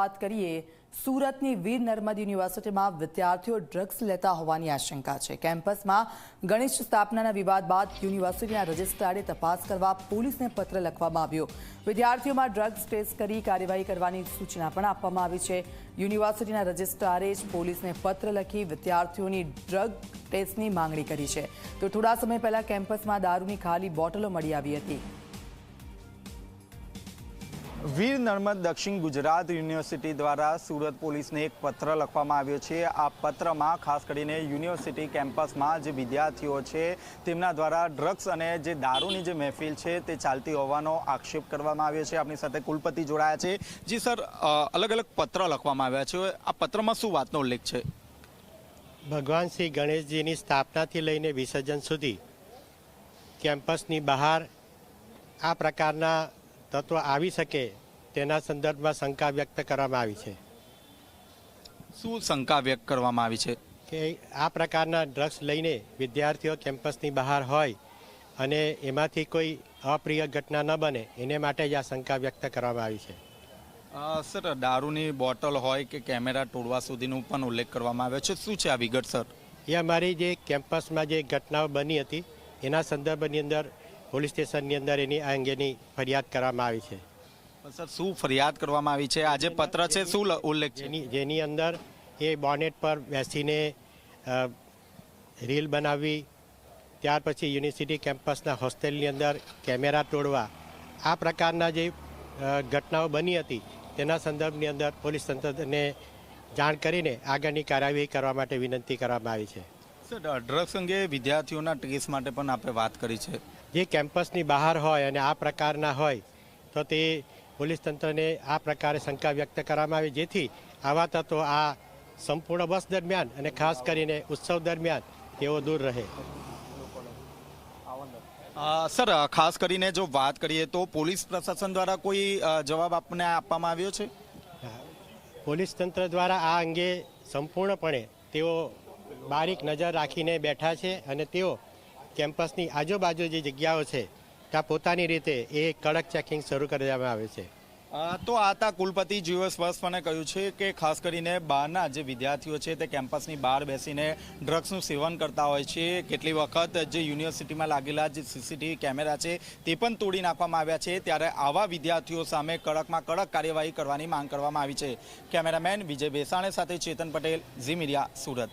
વાત કરીએ, સુરતની વીર નર્મદ યુનિવર્સિટીમાં વિદ્યાર્થીઓ ડ્રગ્સ લેતા હોવાની આશંકા છે. કેમ્પસમાં ગણેશ સ્થાપનાના વિવાદ બાદ યુનિવર્સિટીના રજિસ્ટ્રારે તપાસ કરવા પોલીસને પત્ર લખવામાં આવ્યો. વિદ્યાર્થીઓમાં ડ્રગ્સ ટેસ્ટ કરી કાર્યવાહી કરવાની સૂચના પણ આપવામાં આવી છે. યુનિવર્સિટીના રજિસ્ટ્રારે જ પોલીસને પત્ર લખી વિદ્યાર્થીઓની ડ્રગ ટેસ્ટની માંગણી કરી છે. તો થોડા સમય પહેલા કેમ્પસમાં દારૂની ખાલી બોટલો મળી આવી હતી. વીર નર્મદ દક્ષિણ ગુજરાત યુનિવર્સિટી દ્વારા સુરત પોલીસને એક પત્ર લખવામાં આવ્યો છે. આ પત્રમાં ખાસ કરીને યુનિવર્સિટી કેમ્પસમાં જે વિદ્યાર્થીઓ છે તેમના દ્વારા ડ્રગ્સ અને જે દારૂની જે મહેફિલ છે તે ચાલતી હોવાનો આક્ષેપ કરવામાં આવ્યો છે. આપણી સાથે કુલપતિ જોડાયા છે. જી સર અલગ અલગ પત્ર લખવામાં આવ્યા છે. આ પત્રમાં શું વાતનો ઉલ્લેખ છે? ભગવાન શ્રી ગણેશજીની સ્થાપનાથી લઈને વિસર્જન સુધી કેમ્પસની બહાર આ પ્રકારના તત્વ આવી શકે તેના સંદર્ભમાં શંકા વ્યક્ત કરવામાં આવી છે. શું શંકા વ્યક્ત કરવામાં આવી છે? કે આ પ્રકારના ડ્રગ્સ લઈને વિદ્યાર્થીઓ કેમ્પસની બહાર હોય અને એમાંથી કોઈ અપ્રિય ઘટના ન બને એને માટે જ આ શંકા વ્યક્ત કરવામાં આવી છે. સર દારૂની બોટલ હોય કે કેમેરા તોડવા સુધીનું પણ ઉલ્લેખ કરવામાં આવ્યો છે. શું છે આ વિગત સર? એ અમારી જે કેમ્પસમાં જે ઘટનાઓ બની હતી એના સંદર્ભની અંદર પોલીસ સ્ટેશનની અંદર એની આ અંગેની ફરિયાદ કરવામાં આવી છે. સર શું ફરિયાદ કરવામાં આવી છે? આજે પત્ર છે શું ઉલ્લેખ છે? જેની અંદર એ બોનેટ પર બેસીને રીલ બનાવવી ત્યાર પછી યુનિવર્સિટી કેમ્પસના હોસ્ટેલની અંદર કેમેરા તોડવા આ પ્રકારના જે ઘટનાઓ બની હતી તેના સંદર્ભની અંદર પોલીસ તંત્રને જાણ કરીને આગળની કાર્યવાહી કરવા માટે વિનંતી કરવામાં આવી છે. સર ડ્રગ્સ અંગે વિદ્યાર્થીઓના ટેસ્ટ માટે પણ આપણે વાત કરી છે. જે કેમ્પસની બહાર હોય અને આ પ્રકારના હોય તો તે પોલીસ તંત્રને આ પ્રકારે શંકા વ્યક્ત કરવામાં આવી જેથી આવા તત્વો આ સંપૂર્ણ બસ દરમિયાન અને ખાસ કરીને ઉત્સવ દરમિયાન તેઓ દૂર રહે. સર ખાસ કરીને જો વાત કરીએ તો પોલીસ પ્રશાસન દ્વારા કોઈ જવાબ આપને આપવામાં આવ્યો છે? પોલીસ તંત્ર દ્વારા આ અંગે સંપૂર્ણપણે તેઓ બારીક નજર રાખીને બેઠા છે અને તેઓ કેમ્પસની આજુબાજુ જે જગ્યાઓ છે, ત્યાં પોતાની રીતે એ કડક ચેકિંગ શરૂ કરવામાં આવે છે. તો આ હતા કુલપતિ જીઓ સ્પષ્ટપણે કહ્યું છે કે ખાસ કરીને બહારના જે વિદ્યાર્થીઓ છે તે કેમ્પસની બહાર બેસીને ડ્રગ્સનું સેવન કરતા હોય છે. કેટલી વખત જે યુનિવર્સિટીમાં લાગેલા જે સીસીટીવી કેમેરા છે તે પણ તોડી નાખવામાં આવ્યા છે. ત્યારે આવા વિદ્યાર્થીઓ સામે કડકમાં કડક કાર્યવાહી કરવાની માંગ કરવામાં આવી છે. કેમેરામેન વિજય બેસાણે સાથે ચેતન પટેલ, ઝી મીડિયા, સુરત.